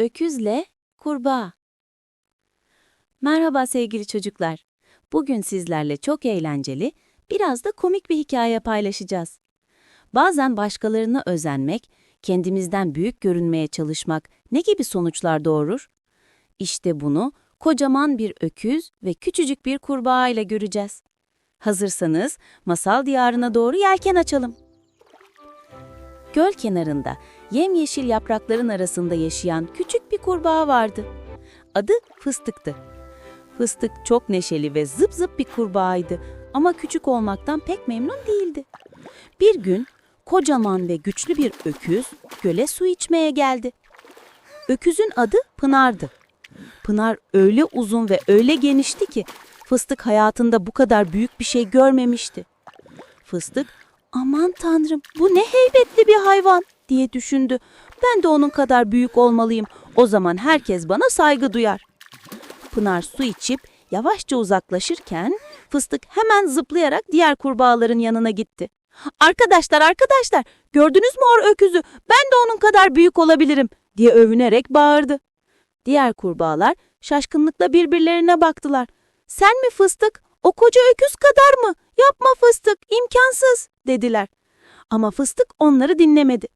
Öküzle kurbağa. Merhaba sevgili çocuklar. Bugün sizlerle çok eğlenceli, biraz da komik bir hikaye paylaşacağız. Bazen başkalarına özenmek, kendimizden büyük görünmeye çalışmak ne gibi sonuçlar doğurur? İşte bunu kocaman bir öküz ve küçücük bir kurbağa ile göreceğiz. Hazırsanız masal diyarına doğru yelken açalım. Göl kenarında yemyeşil yaprakların arasında yaşayan küçük bir kurbağa vardı. Adı Fıstık'tı. Fıstık çok neşeli ve zıp zıp bir kurbağaydı ama küçük olmaktan pek memnun değildi. Bir gün kocaman ve güçlü bir öküz göle su içmeye geldi. Öküzün adı Pınar'dı. Pınar öyle uzun ve öyle genişti ki Fıstık hayatında bu kadar büyük bir şey görmemişti. Fıstık, aman tanrım bu ne heybetli bir hayvan diye düşündü. Ben de onun kadar büyük olmalıyım. O zaman herkes bana saygı duyar. Pınar su içip yavaşça uzaklaşırken Fıstık hemen zıplayarak diğer kurbağaların yanına gitti. Arkadaşlar arkadaşlar gördünüz mü o öküzü? Ben de onun kadar büyük olabilirim diye övünerek bağırdı. Diğer kurbağalar şaşkınlıkla birbirlerine baktılar. Sen mi fıstık? O koca öküz kadar mı? Yapma fıstık, imkansız dediler. Ama fıstık onları dinlemedi.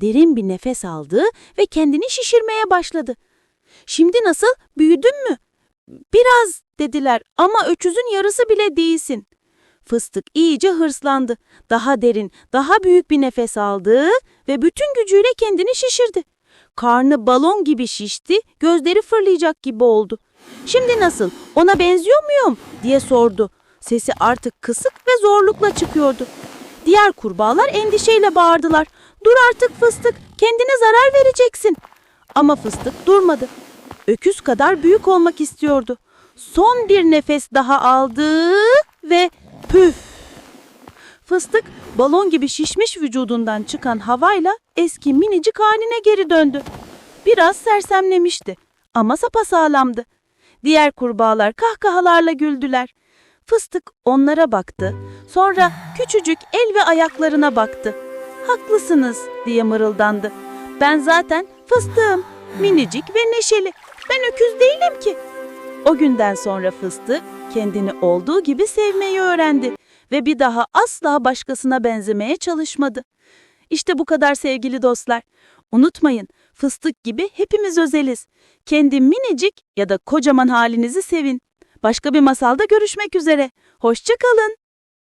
Derin bir nefes aldı ve kendini şişirmeye başladı. Şimdi nasıl? Büyüdün mü? Biraz dediler ama öküzün yarısı bile değilsin. Fıstık iyice hırslandı. Daha derin, daha büyük bir nefes aldı ve bütün gücüyle kendini şişirdi. Karnı balon gibi şişti, gözleri fırlayacak gibi oldu. Şimdi nasıl? Ona benziyor muyum? diye sordu. Sesi artık kısık ve zorlukla çıkıyordu. Diğer kurbağalar endişeyle bağırdılar. Dur artık fıstık, kendine zarar vereceksin. Ama fıstık durmadı. Öküz kadar büyük olmak istiyordu. Son bir nefes daha aldı ve püf! Fıstık balon gibi şişmiş vücudundan çıkan havayla eski minicik haline geri döndü. Biraz sersemlemişti ama sapasağlamdı. Diğer kurbağalar kahkahalarla güldüler. Fıstık onlara baktı. Sonra küçücük el ve ayaklarına baktı. Haklısınız diye mırıldandı. Ben zaten fıstığım. Minicik ve neşeli. Ben öküz değilim ki. O günden sonra fıstık kendini olduğu gibi sevmeyi öğrendi ve bir daha asla başkasına benzemeye çalışmadı. İşte bu kadar sevgili dostlar. Unutmayın, fıstık gibi hepimiz özeliz. Kendi minicik ya da kocaman halinizi sevin. Başka bir masalda görüşmek üzere. Hoşça kalın.